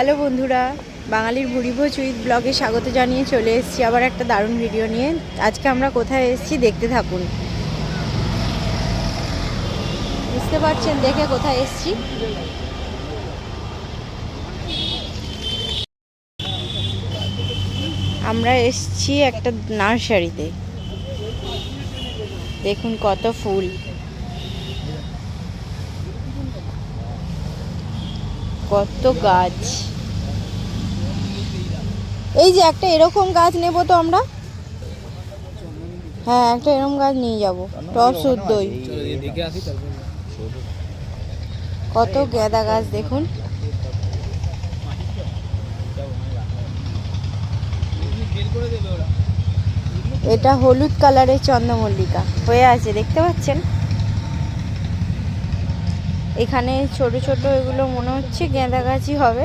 Hello বন্ধুরা, বাঙালির ভুরিভোজ with ব্লগে স্বাগত জানিয়ে চলে এসেছি আবার একটা দারুণ ভিডিও নিয়ে। আজকে আমরা কোথায় এসেছি দেখতে থাকুন। বুঝতে পারছেন দেখে কোথায় এসেছি? আমরা এসছি একটা নার্সারিতে। দেখুন কত ফুল। কত গাছ। এই যে একটা এরকম গাছ নেব তো আমরা? হ্যাঁ একটা এরকম গাছ নিয়ে যাব। টপ শুদ্ধই কত গেঁদা গাছ দেখুন। এটা হলুদ কালারের চন্দ্রমল্লিকা। হয়ে আছে, দেখতে পাচ্ছেন? এখানে ছোট ছোট এগুলো মনে হচ্ছে গেঁদা গাছই হবে।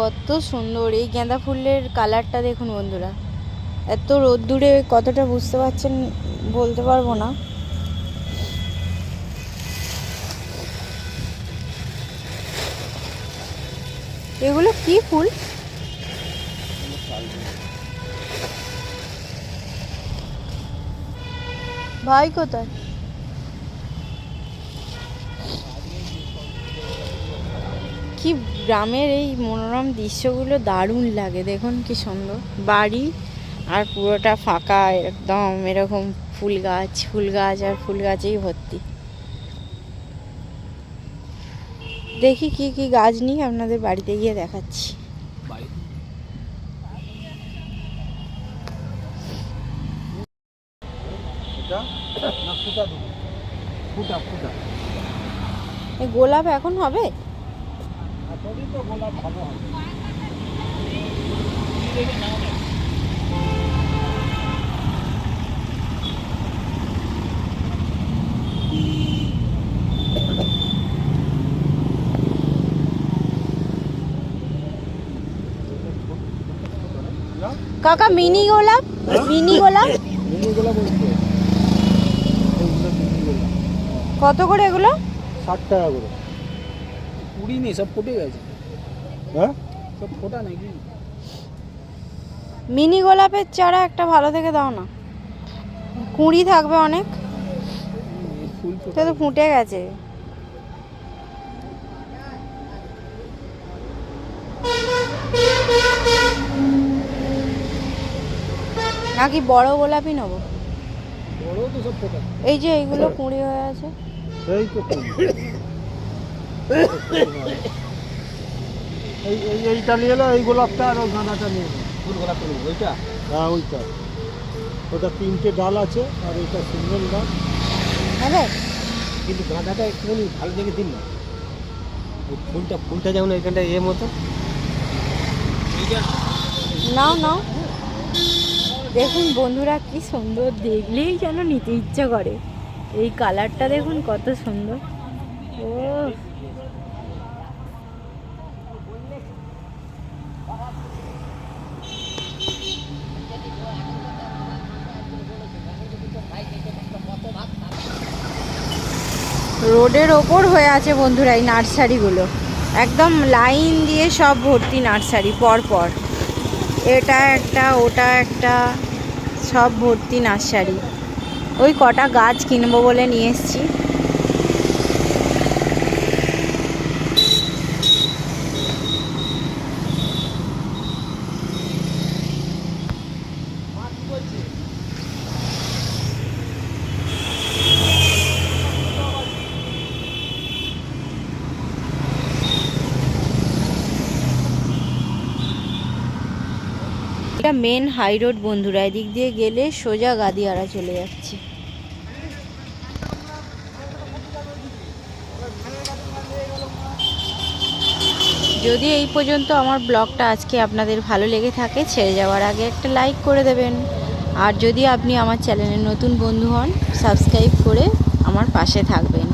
কত সুন্দর। এই গাঁদা ফুলের কালারটা দেখুন বন্ধুরা। এত রোদ্দুরে কতটা বুঝতে পারছেন, বলতে পারব না। এগুলো কি ফুল? ভাই কোথায়? কি গ্রামের এই মনোরম দৃশ্যগুলো দারুণ লাগে। দেখুন কি সুন্দর। বাড়ি আর পুরোটা ফাঁকা একদম এরকম ফুল গাছ ফুল গাছ আর ফুল গাছেই ভর্তি। দেখি কি কি গাছ নিই আপনাদের বাড়িতে গিয়ে দেখাচ্ছি। গোলাপ এখন হবে? কাকা মিনি গোলাপ? মিনি গোলাপ? কত করে এগুলো? ষাট টাকা করে। কুড়ি নেই সব ফুটে গেছে। হ্যাঁ? সব ফোটা নাকি? মিনি গোলাপের চারা একটা ভালো থেকে দাও না। কুঁড়ি থাকবে অনেক। ফুল তো ফুটে গেছে। নাকি বড় গোলাপই নেব? বড় তো সব ফোটা। এই যে এইগুলো কুঁড়ি হয়ে আছে। সেই তো। এই এই এইটা নিয়ে এলো এই গোলাপটা আর ওই গাঁদাটা নিয়ে এলো। ফুল গোলাপ ফুল ওইটা? হ্যাঁ ওইটা। ওটা তিনটে ডাল আছে আর এটা সিঙ্গেল ডাল। হবে কিন্তু গাঁদাটা একটুখানি ভালো দেখে দিন না। ওই ফুলটা ফুলটা যেমন এখানটা এ মতো। নাও নাও। দেখুন বন্ধুরা কি সুন্দর দেখলেই যেন নিতে ইচ্ছা করে। এই কালারটা দেখুন কত সুন্দর। রোডের ওপর হয়ে আছে বন্ধুরা এই নার্সারিগুলো। একদম লাইন দিয়ে সব ভর্তি নার্সারি, পর পর। এটা একটা, ওটা একটা, সব ভর্তি নার্সারি। ওই কটা গাছ কিনবো বলে নিয়ে এসেছি। এটা মেন হাই রোড বন্ধুরা, এদিক দিয়ে গেলে সোজা গাদিয়ারা চলে যাচ্ছে। যদি এই পর্যন্ত আমার ব্লগটা আজকে আপনাদের ভালো লেগে থাকে, ছেড়ে যাওয়ার আগে একটা লাইক করে দেবেন। আর যদি আপনি আমার চ্যানেলের নতুন বন্ধু হন সাবস্ক্রাইব করে আমার পাশে থাকবেন।